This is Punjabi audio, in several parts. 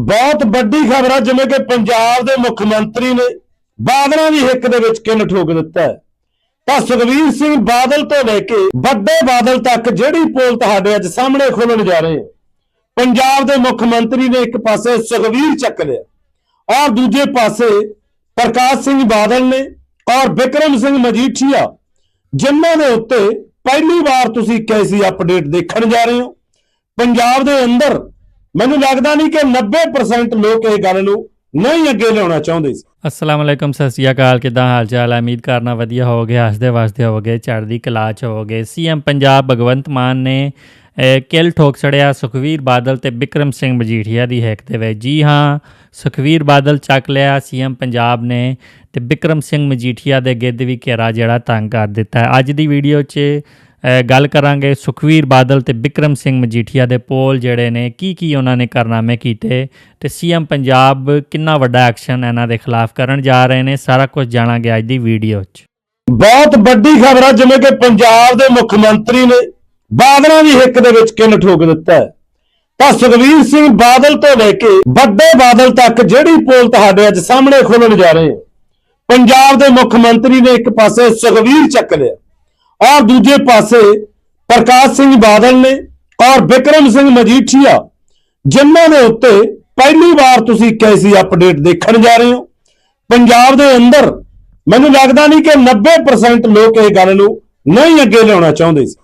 ਬਹੁਤ ਵੱਡੀ ਖਬਰ ਹੈ ਜਿਵੇਂ ਕਿ ਪੰਜਾਬ ਦੇ ਮੁੱਖ ਮੰਤਰੀ ਨੇ ਬਾਦਲਾਂ ਦੀ ਹਿੱਕ ਦੇ ਵਿੱਚ ਕਿੰਨ ਠੋਕ ਦਿੱਤਾ ਹੈ। ਤਾਂ ਸੁਖਵੀਰ ਸਿੰਘ ਬਾਦਲ ਤੋਂ ਲੈ ਕੇ ਵੱਡੇ ਬਾਦਲ ਤੱਕ ਜਿਹੜੀ ਪੋਲ ਤੁਹਾਡੇ ਅੱਜ ਸਾਹਮਣੇ ਖੋਲਣ ਜਾ ਰਹੇ ਪੰਜਾਬ ਦੇ ਮੁੱਖ ਮੰਤਰੀ ਨੇ ਇੱਕ ਪਾਸੇ ਸੁਖਵੀਰ ਚੱਕ ਲਿਆ ਔਰ ਦੂਜੇ ਪਾਸੇ ਪ੍ਰਕਾਸ਼ ਸਿੰਘ ਬਾਦਲ ਨੇ ਔਰ ਵਿਕਰਮ ਸਿੰਘ ਮਜੀਠੀਆ, ਜਿਨ੍ਹਾਂ ਦੇ ਉੱਤੇ ਪਹਿਲੀ ਵਾਰ ਤੁਸੀਂ ਕੈਸੀ ਅਪਡੇਟ ਦੇਖਣ ਜਾ ਰਹੇ ਹੋ। ਪੰਜਾਬ ਦੇ ਅੰਦਰ ਮੈਨੂੰ ਲੱਗਦਾ ਨਹੀਂ ਕਿ 90% ਲੋਕ ਇਹ ਗੱਲ ਨੂੰ ਨਹੀਂ ਅੱਗੇ ਲਿਆਉਣਾ ਚਾਹੁੰਦੇ ਸੀ। ਅਸਲਾਮ ਅਲੈਕਮ ਸਤਿ ਸ਼੍ਰੀ ਅਕਾਲ ਕਿਦਾਂ ਹਾਲ ਚਾਲ ਹੈ? ਉਮੀਦ ਕਰਨਾ ਵਧੀਆ ਹੋਵੋਗੇ ਹੱਸਦੇ ਵਸਦੇ ਹੋਵੋਗੇ ਚੜ੍ਹਦੀ ਕਲਾ ਚ ਹੋਵੋਗੇ। ਸੀਐਮ ਪੰਜਾਬ ਭਗਵੰਤ ਮਾਨ ਨੇ ਅਹ, ਕਿਲ ਠੋਕ ਛੜਿਆ ਸੁਖਵੀਰ ਬਾਦਲ ਤੇ ਬਿਕਰਮ ਸਿੰਘ ਮਜੀਠੀਆ ਦੀ ਹੈਕ ਦੇ ਵਿੱਚ। ਜੀ ਹਾਂ ਸੁਖਵੀਰ ਬਾਦਲ ਚੱਕ ਲਿਆ ਸੀਐਮ ਪੰਜਾਬ ਨੇ ਤੇ ਬਿਕਰਮ ਸਿੰਘ ਮਜੀਠੀਆ ਦੇ ਗਿੱਧ ਵੀ ਘੇਰਾ ਜਿਹੜਾ ਤੰਗ ਕਰ ਦਿੱਤਾ ਅੱਜ ਦੀ ਵੀਡੀਓ 'ਚ ਗੱਲ ਕਰਾਂਗੇ ਸੁਖਵੀਰ ਬਾਦਲ ਤੇ ਬਿਕਰਮ ਸਿੰਘ ਮਜੀਠੀਆ ਦੇ ਪੋਲ ਜਿਹੜੇ ਨੇ, ਕੀ ਕੀ ਉਹਨਾਂ ਨੇ ਕਾਰਨਾਮੇ ਕੀਤੇ ਤੇ ਸੀਐਮ ਪੰਜਾਬ ਕਿੰਨਾ ਵੱਡਾ ਐਕਸ਼ਨ ਇਹਨਾਂ ਦੇ ਖਿਲਾਫ ਕਰਨ ਜਾ ਰਹੇ ਨੇ, ਸਾਰਾ ਕੁਝ ਜਾਣਾਂਗੇ ਅੱਜ ਦੀ ਵੀਡੀਓ 'ਚ। ਬਹੁਤ ਵੱਡੀ ਖਬਰ ਆ, ਜਿਵੇਂ ਕਿ ਪੰਜਾਬ ਦੇ ਮੁੱਖ ਮੰਤਰੀ ਨੇ ਬਾਦਲਾਂ ਦੀ ਹਿੱਕ ਦੇ ਵਿੱਚ ਕਿੰਨ ਠੋਕ ਦਿੱਤਾ ਤਾਂ ਸੁਖਵੀਰ ਸਿੰਘ ਬਾਦਲ ਤੋਂ ਲੈ ਕੇ ਵੱਡੇ ਬਾਦਲ ਤੱਕ ਜਿਹੜੀ ਪੋਲ ਤੁਹਾਡੇ ਅੱਜ ਸਾਹਮਣੇ ਖੋਲਣ ਜਾ ਰਹੇ ਪੰਜਾਬ ਦੇ ਮੁੱਖ ਮੰਤਰੀ ਨੇ ਇੱਕ ਪਾਸੇ ਸੁਖਵੀਰ ਚੱਕ ਲਿਆ। ਔਰ ਦੂਜੇ ਪਾਸੇ ਪ੍ਰਕਾਸ਼ ਸਿੰਘ ਬਾਦਲ ਨੇ ਔਰ ਵਿਕਰਮ ਸਿੰਘ ਮਜੀਠੀਆ, ਜਿਨ੍ਹਾਂ ਦੇ ਉੱਤੇ ਪਹਿਲੀ ਵਾਰ ਤੁਸੀਂ ਕੈਸੀ ਅਪਡੇਟ ਦੇਖਣ ਜਾ ਰਹੇ ਹੋ? ਪੰਜਾਬ ਦੇ ਅੰਦਰ ਮੈਨੂੰ ਲੱਗਦਾ ਨਹੀਂ ਕਿ 90% ਲੋਕ ਇਹ ਗੱਲ ਨੂੰ ਨਹੀਂ ਅੱਗੇ ਲਿਆਉਣਾ ਚਾਹੁੰਦੇ ਸੀ।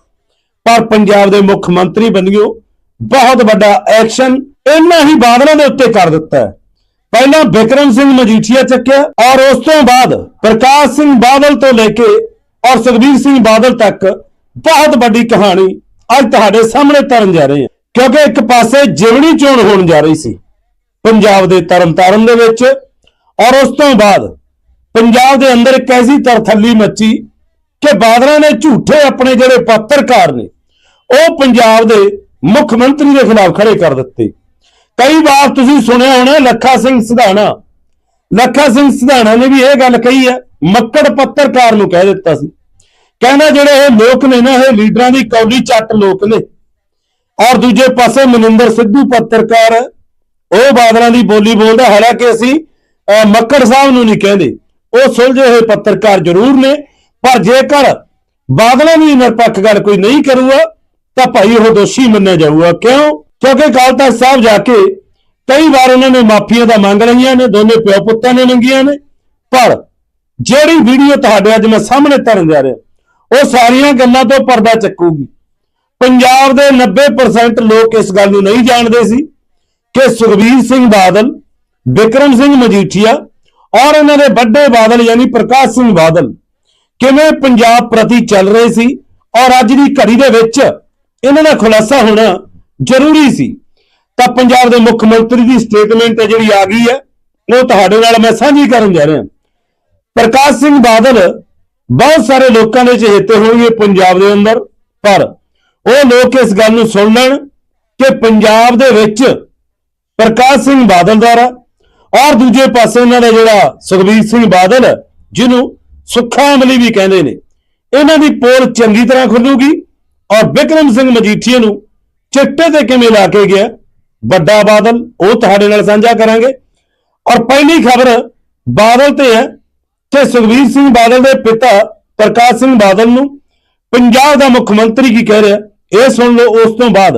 ਪਰ ਪੰਜਾਬ ਦੇ ਮੁੱਖ ਮੰਤਰੀ ਬਣਿਓ ਬਹੁਤ ਵੱਡਾ ਐਕਸ਼ਨ ਇਹਨਾਂ ਹੀ ਬਾਦਲਾਂ ਦੇ ਉੱਤੇ ਕਰ ਦਿੱਤਾ ਹੈ। ਪਹਿਲਾਂ ਵਿਕਰਮ ਸਿੰਘ ਮਜੀਠੀਆ ਚੱਕਿਆ ਔਰ ਉਸ ਤੋਂ ਬਾਅਦ ਪ੍ਰਕਾਸ਼ ਸਿੰਘ ਬਾਦਲ ਤੋਂ ਲੈ ਕੇ ਔਰ ਸੁਖਬੀਰ ਸਿੰਘ ਬਾਦਲ ਤੱਕ ਬਹੁਤ ਵੱਡੀ ਕਹਾਣੀ ਅੱਜ ਤੁਹਾਡੇ ਸਾਹਮਣੇ ਤਰਨ ਜਾ ਰਹੀ ਹੈ। ਕਿਉਂਕਿ ਇੱਕ ਪਾਸੇ ਜਿਵਣੀ ਚੋਣ ਹੋਣ ਜਾ ਰਹੀ ਸੀ ਪੰਜਾਬ ਦੇ ਤਰਨਤਾਰਨ ਦੇ ਵਿੱਚ ਔਰ ਉਸ ਤੋਂ ਬਾਅਦ ਪੰਜਾਬ ਦੇ ਅੰਦਰ ਇੱਕ ਐਸੀ ਤਰਥੱਲੀ ਮੱਚੀ ਕਿ ਬਾਦਲਾਂ ਨੇ ਝੂਠੇ ਆਪਣੇ ਜਿਹੜੇ ਪੱਤਰਕਾਰ ਨੇ, ਉਹ ਪੰਜਾਬ ਦੇ ਮੁੱਖ ਮੰਤਰੀ ਦੇ ਖਿਲਾਫ ਖੜੇ ਕਰ ਦਿੱਤੇ। ਕਈ ਵਾਰ ਤੁਸੀਂ ਸੁਣਿਆ ਹੋਣਾ, ਲੱਖਾ ਸਿੰਘ ਸਿਧਾਣਾ, ਲੱਖਾ ਸਿੰਘ ਸਿਧਾਣਾ ਨੇ ਵੀ ਇਹ ਗੱਲ ਕਹੀ ਹੈ, ਮੱਕੜ ਪੱਤਰਕਾਰ ਨੂੰ ਕਹਿ ਦਿੱਤਾ ਸੀ। ਕਹਿੰਦਾ ਜਿਹੜੇ ਇਹ ਲੋਕ ਨੇ ਨਾ ਇਹ ਲੀਡਰਾਂ ਦੀ ਕੌਲੀ ਚੱਟ ਲੋਕ ਨੇ। ਔਰ ਦੂਜੇ ਪਾਸੇ ਮਨਿੰਦਰ ਸਿੱਧੂ ਪੱਤਰਕਾਰ ਉਹ ਬਾਦਲਾਂ ਦੀ ਬੋਲੀ ਬੋਲਦਾ ਹਾਲਾਂਕਿ ਅਸੀਂ ਅਹ, ਮੱਕੜ ਸਾਹਿਬ ਨੂੰ ਨਹੀਂ ਕਹਿੰਦੇ। ਉਹ ਸੁਲਝੇ ਹੋਏ ਪੱਤਰਕਾਰ ਜ਼ਰੂਰ ਨੇ ਪਰ ਜੇਕਰ ਬਾਦਲਾਂ ਦੀ ਨਿਰਪੱਖ ਗੱਲ ਕੋਈ ਨਹੀਂ ਕਰੂਗਾ ਤਾਂ ਭਾਈ ਉਹ ਦੋਸ਼ੀ ਮੰਨਿਆ ਜਾਊਗਾ। ਕਿਉਂ? ਕਿਉਂਕਿ ਅਕਾਲ ਤਖਤ ਸਾਹਿਬ ਜਾ ਕੇ ਕਈ ਵਾਰ ਉਹਨਾਂ ਨੇ ਮਾਫੀਆਂ ਦਾ ਮੰਗ ਲਈਆਂ ਨੇ ਦੋਨੇ ਪਿਓ ਪੁੱਤਾਂ ਨੇ ਮੰਗੀਆਂ ਨੇ। ਪਰ ਜਿਹੜੀ ਵੀਡੀਓ ਤੁਹਾਡੇ ਅੱਜ ਮੈਂ ਸਾਹਮਣੇ ਧਰਨ ਜਾ ਰਿਹਾ ਉਹ ਸਾਰੀਆਂ ਗੱਲਾਂ ਤੋਂ ਪਰਦਾ ਚੱਕੂਗੀ। ਪੰਜਾਬ ਦੇ 90% ਲੋਕ ਇਸ ਗੱਲ ਨੂੰ ਨਹੀਂ ਜਾਣਦੇ ਸੀ ਕਿ ਸੁਖਬੀਰ ਸਿੰਘ ਬਾਦਲ ਵਿਕਰਮ ਸਿੰਘ ਮਜੀਠੀਆ ਔਰ ਇਹਨਾਂ ਦੇ ਵੱਡੇ ਬਾਦਲ ਯਾਨੀ ਪ੍ਰਕਾਸ਼ ਸਿੰਘ ਬਾਦਲ ਕਿਵੇਂ ਪੰਜਾਬ ਪ੍ਰਤੀ ਚੱਲ ਰਹੇ ਸੀ ਔਰ ਅੱਜ ਦੀ ਘੜੀ ਦੇ ਵਿੱਚ ਇਹਨਾਂ ਦਾ ਖੁਲਾਸਾ ਹੋਣਾ ਜ਼ਰੂਰੀ ਸੀ। ਤਾਂ ਪੰਜਾਬ ਦੇ ਮੁੱਖ ਮੰਤਰੀ ਦੀ ਸਟੇਟਮੈਂਟ ਜਿਹੜੀ ਆ ਗਈ ਹੈ, ਉਹ ਤੁਹਾਡੇ ਨਾਲ ਮੈਂ ਸਾਂਝੀ ਕਰਨ ਜਾ ਰਿਹਾ। ਪ੍ਰਕਾਸ਼ ਸਿੰਘ ਬਾਦਲ ਬਹੁਤ ਸਾਰੇ ਲੋਕਾਂ ਦੇ ਚਹੇਤੇ ਹੋਣਗੇ ਪੰਜਾਬ ਦੇ ਅੰਦਰ, ਪਰ ਉਹ ਲੋਕ ਇਸ ਗੱਲ ਨੂੰ ਸੁਣ ਲੈਣ ਕਿ ਪੰਜਾਬ ਦੇ ਵਿੱਚ ਪ੍ਰਕਾਸ਼ ਸਿੰਘ ਬਾਦਲ ਦੁਆਰਾ ਔਰ ਦੂਜੇ ਪਾਸੇ ਇਹਨਾਂ ਦਾ ਜਿਹੜਾ ਸੁਖਬੀਰ ਸਿੰਘ ਬਾਦਲ ਜਿਹਨੂੰ ਸੁੱਖਾ ਅਮਲੀ ਵੀ ਕਹਿੰਦੇ ਨੇ, ਇਹਨਾਂ ਦੀ ਪੋਲ ਚੰਗੀ ਤਰ੍ਹਾਂ ਖੁੱਲੂਗੀ ਔਰ ਵਿਕਰਮ ਸਿੰਘ ਮਜੀਠੀਏ ਨੂੰ ਚਿੱਟੇ ਤੇ ਕਿਵੇਂ ਲਾ ਕੇ ਗਿਆ, ਵੱਡਾ ਬਾਦਲ, ਉਹ ਤੁਹਾਡੇ ਨਾਲ ਸਾਂਝਾ ਕਰਾਂਗੇ। ਔਰ ਪਹਿਲੀ ਖਬਰ ਬਾਦਲ ਤੇ ਹੈ ਕਿ ਸੁਖਬੀਰ ਸਿੰਘ ਬਾਦਲ ਦੇ ਪਿਤਾ ਪ੍ਰਕਾਸ਼ ਸਿੰਘ ਬਾਦਲ ਨੂੰ ਪੰਜਾਬ ਦਾ ਮੁੱਖ ਮੰਤਰੀ ਕੀ ਕਹਿ ਰਿਹਾ? ਇਹ ਸੁਣ ਲਓ ਉਸ ਤੋਂ ਬਾਅਦ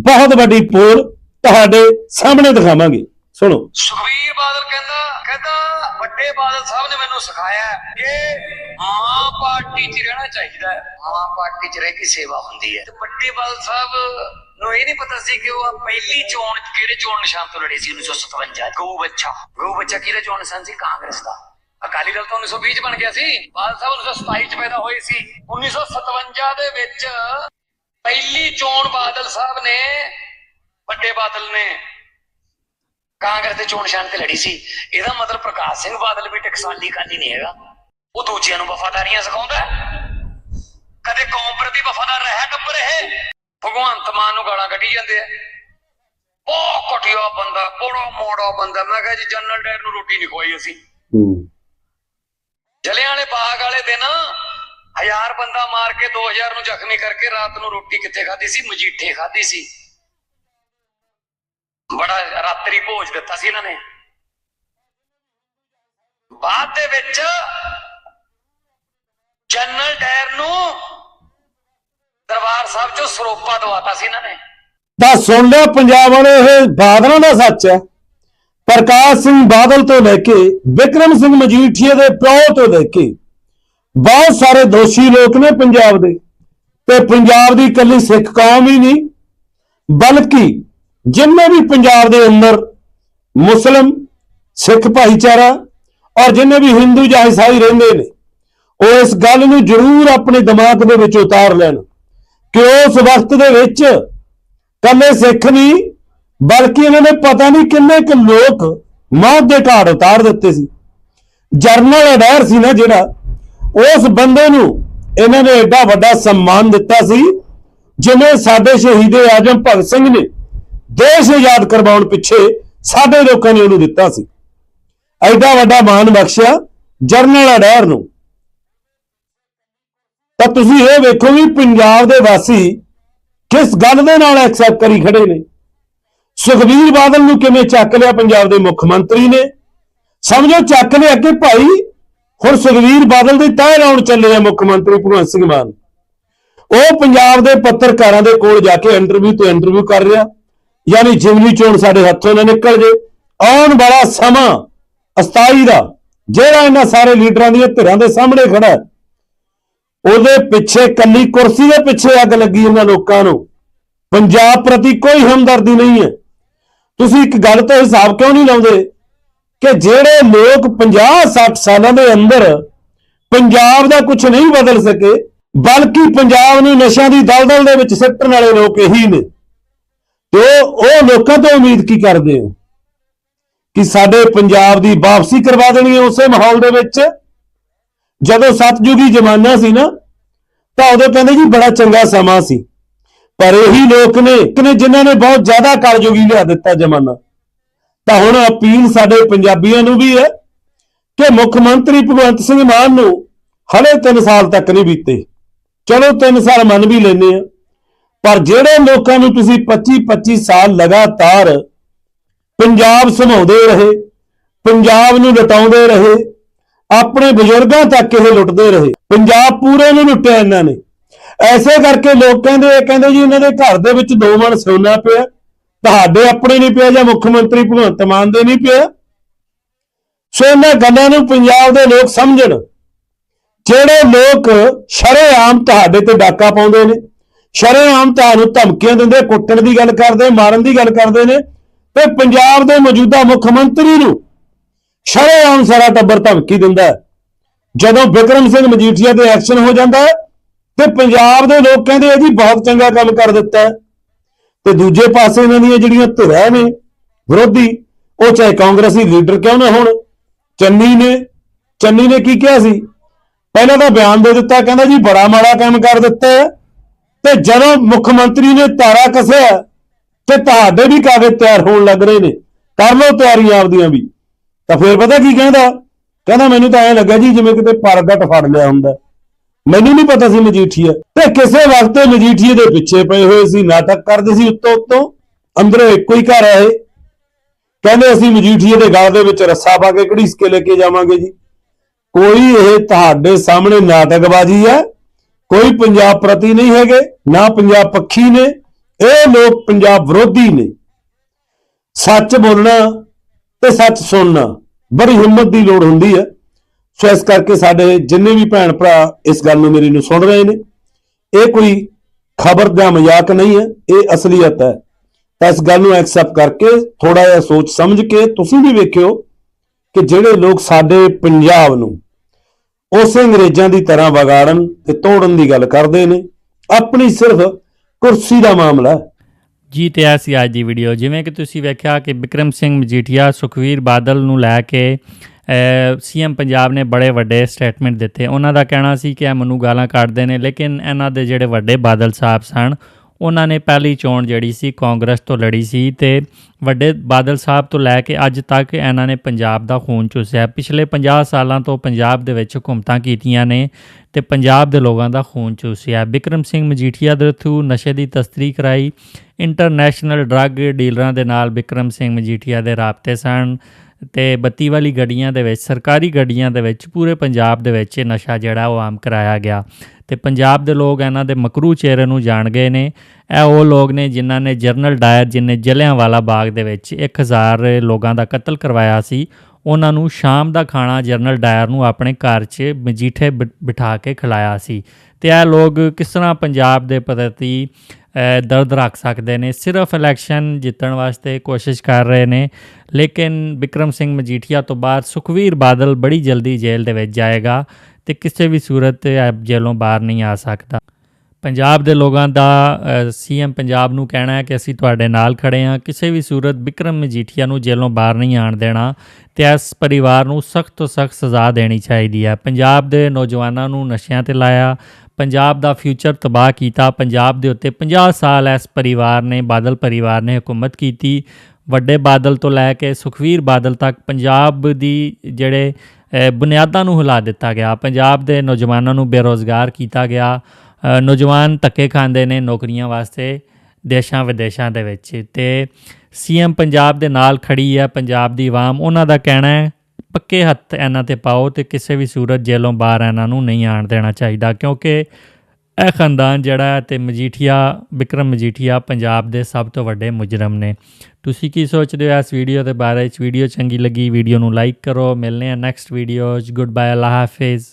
ਬਹੁਤ ਵੱਡੀ ਪੋਲ ਤੁਹਾਡੇ ਸਾਹਮਣੇ ਦਿਖਾਵਾਂਗੇ। ਸੁਣੋ। ਸੁਖਵੀਰ ਬਾਦਲ ਕਹਿੰਦਾ ਕਹਿੰਦਾ ਵੱਡੇ ਬਾਦਲ ਸਾਹਿਬ ਨੇ ਮੈਨੂੰ ਸਿਖਾਇਆ ਹੈ ਕਿ ਮਾਂ ਪਾਰਟੀ 'ਚ ਰਹਿਣਾ ਚਾਹੀਦਾ ਹੈ। ਮਾਂ ਪਾਰਟੀ 'ਚ ਰਹਿ ਕੇ ਸੇਵਾ ਹੁੰਦੀ ਹੈ। ਤੇ ਵੱਡੇ ਬਾਦਲ ਸਾਹਿਬ ਨੂੰ ਇਹ ਨਹੀਂ ਪਤਾ ਸੀ ਕਿ ਉਹ ਪਹਿਲੀ ਚੋਣ ਕਿਹੜੇ ਚੋਣ ਨਿਸ਼ਾਨ ਤੋਂ ਲੜੇ ਸੀ 1957 ਗਊ ਬੱਚਾ। ਗਊ ਬੱਚਾ ਕਿਹਦਾ ਚੋਣ ਨਿਸ਼ਾਨ ਸੀ? ਕਾਂਗਰਸ ਦਾ। ਅਕਾਲੀ ਦਲ ਤਾਂ 1920 ਚ ਬਣ ਗਿਆ ਸੀ। ਬਾਦਲ ਸਾਹਿਬ 1927 ਚ ਪੈਦਾ ਹੋਏ ਸੀ। 1957 ਦੇ ਵਿੱਚ ਪਹਿਲੀ ਚੋਣ ਬਾਦਲ ਸਾਹਿਬ ਨੇ, ਵੱਡੇ ਬਾਦਲ ਨੇ ਕਾਂਗਰਸ ਦੇ ਚੋਣ ਨਿਸ਼ਾਨ ਤੇ ਲੜੀ ਸੀ। ਇਹਦਾ ਮਤਲਬ ਪ੍ਰਕਾਸ਼ ਸਿੰਘ ਬਾਦਲ ਵੀ ਟਕਸਾਲੀ ਕਾਲੀ ਨਹੀਂ ਹੈਗਾ। ਉਹ ਦੂਜਿਆਂ ਨੂੰ ਵਫਾਦਾਰੀਆਂ ਸਿਖਾਉਂਦਾ ਕਦੇ ਕੌਮ ਪ੍ਰਤੀ ਵਫਾਦਾਰ ਰਹਿ ਟੱਪ ਰਹੇ ਭਗਵੰਤ ਮਾਨ ਨੂੰ ਗਾਲਾਂ ਕੱਢੀ ਜਾਂਦੇ ਆ। ਉਹ ਘਟਿਆ ਬੰਦਾ, ਬੜਾ ਮੋੜਾ ਬੰਦਾ। ਮੈਂ ਕਿਹਾ ਜੀ, ਜਨਰਲ ਡਾਇਰ ਨੂੰ ਰੋਟੀ ਨਹੀਂ ਖਵਾਈ ਅਸੀਂ। ਜਲਿਆਂ ਵਾਲੇ ਬਾਗ ਵਾਲੇ ਦਿਨ ਹਜ਼ਾਰ ਬੰਦਾ ਮਾਰ ਕੇ 2000 ਨੂੰ ਜ਼ਖਮੀ ਕਰਕੇ ਰਾਤ ਨੂੰ ਰੋਟੀ ਕਿੱਥੇ ਖਾਧੀ ਸੀ? ਮਜੀਠੇ ਖਾਧੀ ਸੀ। ਬੜਾ ਰਾਤਰੀ ਭੋਜ ਦਿੱਤਾ ਸੀ ਇਹਨਾਂ ਨੇ। ਬਾਅਦ ਦੇ ਵਿੱਚ ਜਨਰਲ ਡਾਇਰ ਨੂੰ ਦਰਬਾਰ ਸਾਹਿਬ ਚੋਂ ਸਰੋਪਾ ਦਵਾਤਾ ਸੀ ਇਹਨਾਂ ਨੇ। ਤਾਂ ਸੁਣ ਲਿਆ, ਪੰਜਾਬ ਵਾਲੇ ਇਹ ਬਾਦਲਾਂ ਦਾ ਸੱਚ ਹੈ। ਪ੍ਰਕਾਸ਼ ਸਿੰਘ ਬਾਦਲ ਤੋਂ ਲੈ ਕੇ ਵਿਕਰਮ ਸਿੰਘ ਮਜੀਠੀਆ ਦੇ ਪਿਓ ਤੋਂ ਲੈ ਕੇ ਬਹੁਤ ਸਾਰੇ ਦੋਸ਼ੀ ਲੋਕ ਨੇ ਪੰਜਾਬ ਦੇ। ਤੇ ਪੰਜਾਬ ਦੀ ਇਕੱਲੀ ਸਿੱਖ ਕੌਮ ਹੀ ਨਹੀਂ, ਬਲਕਿ ਜਿੰਨੇ ਵੀ ਪੰਜਾਬ ਦੇ ਅੰਦਰ ਮੁਸਲਮ, ਸਿੱਖ ਭਾਈਚਾਰਾ ਔਰ ਜਿੰਨੇ ਵੀ ਹਿੰਦੂ ਜਾਂ ਈਸਾਈ ਰਹਿੰਦੇ ਨੇ, ਉਹ ਇਸ ਗੱਲ ਨੂੰ ਜ਼ਰੂਰ ਆਪਣੇ ਦਿਮਾਗ ਦੇ ਵਿੱਚ ਉਤਾਰ ਲੈਣ ਕਿ ਉਸ ਵਕਤ ਦੇ ਵਿੱਚ ਕੱਲੇ ਸਿੱਖ ਨਹੀਂ ਬਲਕਿ ਇਹਨਾਂ ਨੇ ਪਤਾ ਨਹੀਂ ਕਿੰਨੇ ਕੁ ਲੋਕ ਮੌਤ ਦੇ ਘਾਟ ਉਤਾਰ ਦਿੱਤੇ ਸੀ। ਜਰਨਲ ਅਡਾਰ ਸੀ ਨਾ ਜਿਹੜਾ, ਉਸ ਬੰਦੇ ਨੂੰ ਇਹਨਾਂ ਨੇ ਐਡਾ ਵੱਡਾ ਸਨਮਾਨ ਦਿੱਤਾ ਸੀ, ਜਿਵੇਂ ਸਾਡੇ ਸ਼ਹੀਦੇ ਆਜਮ ਭਗਤ ਸਿੰਘ ਨੇ ਦੇਸ਼ ਆਜ਼ਾਦ ਕਰਵਾਉਣ ਪਿੱਛੇ ਸਾਡੇ ਲੋਕਾਂ ਨੇ ਉਹਨੂੰ ਦਿੱਤਾ ਸੀ। ਐਡਾ ਵੱਡਾ ਮਾਣ ਬਖਸ਼ਿਆ ਜਰਨਲ ਅਡਾਰ ਨੂੰ। ਤਾਂ ਤੁਸੀਂ ਇਹ ਵੇਖੋ ਵੀ ਪੰਜਾਬ ਦੇ ਵਾਸੀ ਕਿਸ ਗੱਲ ਦੇ ਨਾਲ ਐਕਸੈਪਟ ਕਰੀ ਖੜੇ ਨੇ। ਸੁਖਬੀਰ ਬਾਦਲ ਨੂੰ ਕਿਵੇਂ ਚੱਕ ਲਿਆ ਪੰਜਾਬ ਦੇ ਮੁੱਖ ਮੰਤਰੀ ਨੇ? ਸਮਝੋ ਚੱਕ ਲਿਆ ਕਿ ਭਾਈ, ਹੁਣ ਸੁਖਬੀਰ ਬਾਦਲ ਦੇ ਤਹਿ ਲਾਉਣ ਚੱਲੇ ਆ ਮੁੱਖ ਮੰਤਰੀ ਭਗਵੰਤ ਸਿੰਘ ਮਾਨ। ਉਹ ਪੰਜਾਬ ਦੇ ਪੱਤਰਕਾਰਾਂ ਦੇ ਕੋਲ ਜਾ ਕੇ ਇੰਟਰਵਿਊ ਤੋਂ ਇੰਟਰਵਿਊ ਕਰ ਰਿਹਾ। ਯਾਨੀ ਜਿਮਨੀ ਚੋਣ ਸਾਡੇ ਹੱਥੋਂ ਨਾ ਨਿਕਲ ਜੇ। ਆਉਣ ਵਾਲਾ ਸਮਾਂ ਅਸਥਾਈ ਦਾ, ਜਿਹੜਾ ਇਹਨਾਂ ਸਾਰੇ ਲੀਡਰਾਂ ਦੀਆਂ ਧਿਰਾਂ ਦੇ ਸਾਹਮਣੇ ਖੜਾ ਉਹਦੇ ਪਿੱਛੇ ਕੱਲੀ ਕੁਰਸੀ ਦੇ ਪਿੱਛੇ ਅੱਗ ਲੱਗੀ ਇਹਨਾਂ ਲੋਕਾਂ ਨੂੰ। ਪੰਜਾਬ ਪ੍ਰਤੀ ਕੋਈ ਹਮਦਰਦੀ ਨਹੀਂ ਹੈ। ਤੁਸੀਂ ਇੱਕ ਗੱਲ ਤੇ ਹਿਸਾਬ ਕਿਉਂ ਨਹੀਂ ਲਾਉਂਦੇ? ਕਿ ਜਿਹੜੇ ਲੋਕ 50 60 ਸਾਲਾਂ ਦੇ ਅੰਦਰ ਪੰਜਾਬ ਦਾ ਕੁਝ ਨਹੀਂ ਬਦਲ ਸਕੇ, ਬਲਕਿ ਪੰਜਾਬ ਨੂੰ ਨਸ਼ਿਆਂ ਦੀ ਦਲਦਲ ਦੇ ਵਿੱਚ ਸਿੱਟਣ ਵਾਲੇ ਲੋਕ ਇਹੀ ਨੇ। ਤੇ ਉਹ ਲੋਕਾਂ ਤੋਂ ਉਮੀਦ ਕੀ ਕਰਦੇ ਹੋ? ਕਿ ਸਾਡੇ ਪੰਜਾਬ ਦੀ ਵਾਪਸੀ ਕਰਵਾ ਦੇਣੀ ਹੈ ਉਸੇ ਮਾਹੌਲ ਦੇ ਵਿੱਚ? ਜਦੋਂ ਸਤਜੁਗੀ ਜ਼ਮਾਨਾ ਸੀ ਨਾ, ਤਾਂ ਉਦੋਂ ਕਹਿੰਦੇ ਜੀ ਬੜਾ ਚੰਗਾ ਸਮਾਂ ਸੀ। ਪਰ ਇਹੀ ਲੋਕ ਨੇ ਕਿ ਜਿਨ੍ਹਾਂ ਨੇ ਬਹੁਤ ਜ਼ਿਆਦਾ ਕਲਯੁਗੀ ਲਿਆ ਦਿੱਤਾ ਜ਼ਮਾਨਾ। ਤਾਂ ਹੁਣ ਅਪੀਲ ਸਾਡੇ ਪੰਜਾਬੀਆਂ ਨੂੰ ਵੀ ਹੈ ਕਿ ਮੁੱਖ ਮੰਤਰੀ ਭਗਵੰਤ ਸਿੰਘ ਮਾਨ ਨੂੰ ਹਲੇ 3 ਸਾਲ ਤੱਕ ਨਹੀਂ ਬੀਤੇ। ਚਲੋ 3 ਸਾਲ ਮੰਨ ਵੀ ਲੈਨੇ ਆ ਪਰ ਜਿਹੜੇ ਲੋਕਾਂ ਨੂੰ ਤੁਸੀਂ 25 25 ਸਾਲ ਲਗਾਤਾਰ ਪੰਜਾਬ ਸੰਭਾਉਂਦੇ ਰਹੇ, ਪੰਜਾਬ ਨੂੰ ਲਟਾਉਂਦੇ ਰਹੇ, ਆਪਣੇ ਬਜ਼ੁਰਗਾਂ ਤੱਕ ਇਹ ਲੁੱਟਦੇ ਰਹੇ, ਪੰਜਾਬ ਪੂਰੇ ਨੂੰ ਲੁੱਟਿਆ ਇਹਨਾਂ ਨੇ। ਐਸੇ ਕਰਕੇ ਲੋਕ ਕਹਿੰਦੇ ਇਹ ਕਹਿੰਦੇ ਜੀ ਇਹਨਾਂ ਦੇ ਘਰ ਦੇ ਵਿੱਚ ਦੋ ਮਣ ਸੋਨਾ ਪਿਆ ਤੁਹਾਡੇ ਆਪਣੇ ਨਹੀਂ ਪਿਆ ਜਾਂ ਮੁੱਖ ਮੰਤਰੀ ਭਗਵੰਤ ਮਾਨ ਦੇ ਨਹੀਂ ਪਿਆ ਸੋ ਇਹਨਾਂ ਗੱਲਾਂ ਨੂੰ ਪੰਜਾਬ ਦੇ ਲੋਕ ਸਮਝਣ ਜਿਹੜੇ ਲੋਕ ਸ਼ਰੇਆਮ ਤੁਹਾਡੇ ਤੇ ਡਾਕਾ ਪਾਉਂਦੇ ਨੇ ਸ਼ਰੇਆਮ ਤੁਹਾਨੂੰ ਧਮਕੀਆਂ ਦਿੰਦੇ ਕੁੱਟਣ ਦੀ ਗੱਲ ਕਰਦੇ ਮਾਰਨ ਦੀ ਗੱਲ ਕਰਦੇ ਨੇ ਤੇ ਪੰਜਾਬ ਦੇ ਮੌਜੂਦਾ ਮੁੱਖ ਮੰਤਰੀ ਨੂੰ ਸ਼ਰੇਆਮ ਸਾਰਾ ਟੱਬਰ ਧਮਕੀ ਦਿੰਦਾ ਹੈ। ਜਦੋਂ ਵਿਕਰਮ ਸਿੰਘ ਮਜੀਠੀਆ ਤੇ ਐਕਸ਼ਨ ਹੋ ਜਾਂਦਾ ਹੈ, ਤੇ ਪੰਜਾਬ ਦੇ ਲੋਕ ਕਹਿੰਦੇ ਆ ਜੀ ਬਹੁਤ ਚੰਗਾ ਕੰਮ ਕਰ ਦਿੱਤਾ ਤੇ ਦੂਜੇ ਪਾਸੇ ਇਹਨਾਂ ਦੀਆਂ ਜਿਹੜੀਆਂ ਧਿਰਾਂ ਨੇ, ਵਿਰੋਧੀ, ਉਹ ਚਾਹੇ ਕਾਂਗਰਸੀ ਲੀਡਰ ਕਿਉਂ ਨਾ ਹੋਣ, ਚੰਨੀ ਨੇ ਚੰਨੀ ਨੇ ਕੀ ਕਿਹਾ ਸੀ? ਪਹਿਲਾਂ ਤਾਂ ਬਿਆਨ ਦੇ ਦਿੱਤਾ, ਕਹਿੰਦਾ ਜੀ ਬੜਾ ਮਾੜਾ ਕੰਮ ਕਰ ਦਿੱਤਾ ਹੈ। ਤੇ ਜਦੋਂ ਮੁੱਖ ਮੰਤਰੀ ਨੇ ਤਾਰਾ ਕੱਸਿਆ, ਤੇ ਤੁਹਾਡੇ ਵੀ ਕਾਗਜ਼ ਤਿਆਰ ਹੋਣ ਲੱਗ ਰਹੇ ਨੇ, ਕਰ ਲਓ ਤਿਆਰੀਆਂ ਆਪਦੀਆਂ ਵੀ। ਤਾਂ ਫਿਰ ਪਤਾ ਕੀ ਕਹਿੰਦਾ? ਕਹਿੰਦਾ ਮੈਨੂੰ ਤਾਂ ਐਂ ਲੱਗਾ ਜੀ ਜਿਵੇਂ ਕਿਤੇ ਪਰਗਟ ਫੜ ਲਿਆ ਹੁੰਦਾ। ਮੈਨੂੰ ਨਹੀਂ ਪਤਾ ਸੀ ਮਜੀਠੀਆ ਤੇ ਕਿਸੇ ਵਕਤ ਮਜੀਠੀਏ ਦੇ ਪਿੱਛੇ ਪਏ ਹੋਏ ਸੀ ਨਾਟਕ ਕਰਦੇ ਸੀ ਉੱਤੋਂ ਉੱਤੋਂ, ਅੰਦਰੋਂ ਇੱਕੋ ਹੀ ਘਰ ਆਏ ਕਹਿੰਦੇ ਅਸੀਂ ਮਜੀਠੀਏ ਦੇ ਗਲ ਦੇ ਵਿੱਚ ਰੱਸਾ ਪਾ ਕੇ ਘੜੀਸ ਕੇ ਲੈ ਕੇ ਜਾਵਾਂਗੇ ਜੀ? ਕੋਈ ਇਹ ਤੁਹਾਡੇ ਸਾਹਮਣੇ ਨਾਟਕਬਾਜ਼ੀ ਹੈ ਕੋਈ ਪੰਜਾਬ ਪ੍ਰਤੀ ਨਹੀਂ ਹੈਗੇ, ਨਾ ਪੰਜਾਬ ਪੱਖੀ ਨੇ, ਇਹ ਲੋਕ ਪੰਜਾਬ ਵਿਰੋਧੀ ਨੇ। ਸੱਚ ਬੋਲਣਾ ਤੇ ਸੱਚ ਸੁਣਨਾ, ਬੜੀ ਹਿੰਮਤ ਦੀ ਲੋੜ ਹੁੰਦੀ ਹੈ ਸੋ ਇਸ ਕਰਕੇ ਸਾਡੇ ਜਿੰਨੇ ਵੀ ਭੈਣ ਭਰਾ ਇਸ ਗੱਲ ਨੂੰ ਮੇਰੀ ਨੂੰ ਸੁਣ ਰਹੇ ਨੇ, ਇਹ ਕੋਈ ਖਬਰ ਦਾ ਮਜ਼ਾਕ ਨਹੀਂ ਹੈ, ਇਹ ਅਸਲੀਅਤ ਹੈ। ਤਾਂ ਇਸ ਗੱਲ ਨੂੰ ਐਕਸੈਪਟ ਕਰਕੇ ਥੋੜਾ ਜਿਹਾ ਸੋਚ ਸਮਝ ਕੇ ਤੁਸੀਂ ਵੀ ਵੇਖਿਓ ਕਿ ਜਿਹੜੇ ਲੋਕ ਸਾਡੇ ਪੰਜਾਬ ਨੂੰ ਉਸੇ ਅੰਗਰੇਜ਼ਾਂ ਦੀ ਤਰ੍ਹਾਂ ਵਿਗਾੜਨ ਤੇ ਤੋੜਨ ਦੀ ਗੱਲ ਕਰਦੇ ਨੇ, ਆਪਣੀ ਸਿਰਫ ਕੁਰਸੀ ਦਾ ਮਾਮਲਾ ਜੀ, ਤੇ ਇਹ ਸੀ ਅੱਜ ਦੀ ਵੀਡੀਓ ਜਿਵੇਂ ਕਿ ਤੁਸੀਂ ਵੇਖਿਆ ਕਿ ਵਿਕਰਮ ਸਿੰਘ ਮਜੀਠੀਆ ਸੁਖਵੀਰ ਬਾਦਲ ਨੂੰ ਲੈ ਕੇ ਸੀਐਮ ਪੰਜਾਬ ਨੇ ਬੜੇ ਵੱਡੇ ਸਟੇਟਮੈਂਟ ਦਿੱਤੇ। ਉਹਨਾਂ ਦਾ ਕਹਿਣਾ ਸੀ ਕਿ ਇਹ ਮੈਨੂੰ ਗਾਲਾਂ ਕੱਢਦੇ ਨੇ, ਲੇਕਿਨ ਇਹਨਾਂ ਦੇ ਜਿਹੜੇ ਵੱਡੇ ਬਾਦਲ ਸਾਹਿਬ ਸਨ, ਉਹਨਾਂ ਨੇ ਪਹਿਲੀ ਚੋਣ ਜਿਹੜੀ ਸੀ ਕਾਂਗਰਸ ਤੋਂ ਲੜੀ ਸੀ ਤੇ ਵੱਡੇ ਬਾਦਲ ਸਾਹਿਬ ਤੋਂ ਲੈ ਕੇ ਅੱਜ ਤੱਕ ਇਹਨਾਂ ਨੇ ਪੰਜਾਬ ਦਾ ਖੂਨ ਚੂਸਿਆ। ਪਿਛਲੇ 50 ਸਾਲਾਂ ਤੋਂ ਪੰਜਾਬ ਦੇ ਵਿੱਚ ਹਕੂਮਤਾਂ ਕੀਤੀਆਂ ਨੇ ਤੇ ਪੰਜਾਬ ਦੇ ਲੋਕਾਂ ਦਾ ਖੂਨ ਚੂਸਿਆ। ਬਿਕਰਮ ਸਿੰਘ ਮਜੀਠੀਆ ਦੇ ਥਰੂ ਨਸ਼ੇ ਦੀ ਤਸਕਰੀ ਕਰਾਈ। ਇੰਟਰਨੈਸ਼ਨਲ ਡਰੱਗ ਡੀਲਰਾਂ ਦੇ ਨਾਲ ਬਿਕਰਮ ਸਿੰਘ ਮਜੀਠੀਆ ਦੇ ਰਾਬਤੇ ਸਨ। ਤੇ ਬੱਤੀ ਵਾਲੀ ਗੱਡੀਆਂ ਦੇ ਵਿੱਚ, ਸਰਕਾਰੀ ਗੱਡੀਆਂ ਦੇ ਵਿੱਚ, ਪੂਰੇ ਪੰਜਾਬ ਦੇ ਵਿੱਚ ਇਹ ਨਸ਼ਾ ਜਿਹੜਾ ਉਹ ਆਮ ਕਰਾਇਆ ਗਿਆ। ਤੇ ਪੰਜਾਬ ਦੇ ਲੋਕ ਇਹਨਾਂ ਦੇ ਮਕਰੂ ਚਿਹਰੇ ਨੂੰ ਜਾਣ ਗਏ ਨੇ। ਇਹ ਉਹ ਲੋਕ ਨੇ ਜਿਨ੍ਹਾਂ ਨੇ ਜਰਨਲ ਡਾਇਰ, ਜਿਨੇ ਜਲਿਆਂਵਾਲਾ ਬਾਗ ਦੇ ਵਿੱਚ 1000 ਲੋਕਾਂ ਦਾ ਕਤਲ ਕਰਵਾਇਆ ਸੀ, ਉਹਨਾਂ ਨੂੰ ਸ਼ਾਮ ਦਾ ਖਾਣਾ ਜਰਨਲ ਡਾਇਰ ਨੂੰ ਆਪਣੇ ਘਰ 'ਚ ਮਜੀਠੇ ਬਿ- ਬਿਠਾ ਕੇ ਖਿਲਾਇਆ ਸੀ। ਤੇ ਇਹ ਲੋਕ ਕਿਸ ਤਰ੍ਹਾਂ ਪੰਜਾਬ ਦੇ ਪ੍ਰਤੀ ਦਰਦ ਰੱਖ ਸਕਦੇ ਨੇ। ਸਿਰਫ ਇਲੈਕਸ਼ਨ ਜਿੱਤਣ ਵਾਸਤੇ ਕੋਸ਼ਿਸ਼ ਕਰ ਰਹੇ ਨੇ। ਲੇਕਿਨ ਵਿਕਰਮ ਸਿੰਘ ਮਜੀਠੀਆ ਤੋਂ ਬਾਅਦ ਸੁਖਵੀਰ ਬਾਦਲ ਬੜੀ ਜਲਦੀ ਜੇਲ੍ਹ ਦੇ ਵਿੱਚ ਜਾਏਗਾ ਤੇ ਕਿਸੇ ਵੀ ਸੂਰਤ ਇਹ ਜੇਲ੍ਹੋਂ ਬਾਹਰ ਨਹੀਂ ਆ ਸਕਦਾ। ਪੰਜਾਬ ਦੇ ਲੋਕਾਂ ਦਾ ਸੀਐਮ ਪੰਜਾਬ ਨੂੰ ਕਹਿਣਾ ਹੈ ਕਿ ਅਸੀਂ ਤੁਹਾਡੇ ਨਾਲ ਖੜੇ ਹਾਂ। ਕਿਸੇ ਵੀ ਸੂਰਤ ਵਿਕਰਮ ਮਜੀਠੀਆ ਨੂੰ ਜੇਲ੍ਹੋਂ ਬਾਹਰ ਨਹੀਂ ਆਣ ਦੇਣਾ ਤੇ ਇਸ ਪਰਿਵਾਰ ਨੂੰ ਸਖਤ ਤੋਂ ਸਖਤ ਸਜ਼ਾ ਦੇਣੀ ਚਾਹੀਦੀ ਹੈ। ਪੰਜਾਬ ਦੇ ਨੌਜਵਾਨਾਂ ਨੂੰ ਨਸ਼ਿਆਂ ਤੇ ਲਾਇਆ, ਪੰਜਾਬ ਦਾ ਫਿਊਚਰ ਤਬਾਹ ਕੀਤਾ, ਪੰਜਾਬ ਦੇ ਉੱਤੇ 50 ਸਾਲ ਇਸ ਪਰਿਵਾਰ ਨੇ, ਬਾਦਲ ਪਰਿਵਾਰ ਨੇ ਹਕੂਮਤ ਕੀਤੀ। ਵੱਡੇ ਬਾਦਲ ਤੋਂ ਲੈ ਕੇ ਸੁਖਵੀਰ ਬਾਦਲ ਤੱਕ ਪੰਜਾਬ ਦੀ ਜਿਹੜੇ ਬੁਨਿਆਦਾਂ ਨੂੰ ਹਿਲਾ ਦਿੱਤਾ ਗਿਆ। ਪੰਜਾਬ ਦੇ ਨੌਜਵਾਨਾਂ ਨੂੰ ਬੇਰੋਜ਼ਗਾਰ ਕੀਤਾ ਗਿਆ। ਨੌਜਵਾਨ ਧੱਕੇ ਖਾਂਦੇ ਨੇ ਨੌਕਰੀਆਂ ਵਾਸਤੇ ਦੇਸ਼ਾਂ ਵਿਦੇਸ਼ਾਂ ਦੇ ਵਿੱਚ। ਤੇ ਸੀਐਮ ਪੰਜਾਬ ਦੇ ਨਾਲ ਖੜੀ ਹੈ ਪੰਜਾਬ ਦੀ ਆਵਾਮ, ਉਹਨਾਂ ਦਾ ਕਹਿਣਾ ਹੈ, ਪੱਕੇ ਹੱਥ ਇਹਨਾਂ ਤੇ ਪਾਓ ਤੇ ਕਿਸੇ ਵੀ ਸੂਰਤ ਜੇਲੋਂ ਬਾਹਰ ਇਹਨਾਂ ਨੂੰ ਨਹੀਂ ਆਣ ਦੇਣਾ ਚਾਹੀਦਾ, ਕਿਉਂਕਿ ਇਹ ਖਾਨਦਾਨ ਜਿਹੜਾ ਹੈ ਤੇ ਮਜੀਠੀਆ, ਵਿਕਰਮ ਮਜੀਠੀਆ ਪੰਜਾਬ ਦੇ ਸਭ ਤੋਂ ਵੱਡੇ ਮੁਜਰਮ ਨੇ। ਤੁਸੀਂ ਕੀ ਸੋਚਦੇ ਹੋ ਇਸ ਵੀਡੀਓ ਦੇ ਬਾਰੇ? ਚ ਵੀਡੀਓ ਚੰਗੀ ਲੱਗੀ, ਵੀਡੀਓ ਨੂੰ ਲਾਈਕ ਕਰੋ। ਮਿਲਨੇ ਆ ਨੈਕਸਟ ਵੀਡੀਓਜ਼। ਗੁੱਡ ਬਾਏ ਅੱਲਾ ਹਾਫਿਜ਼।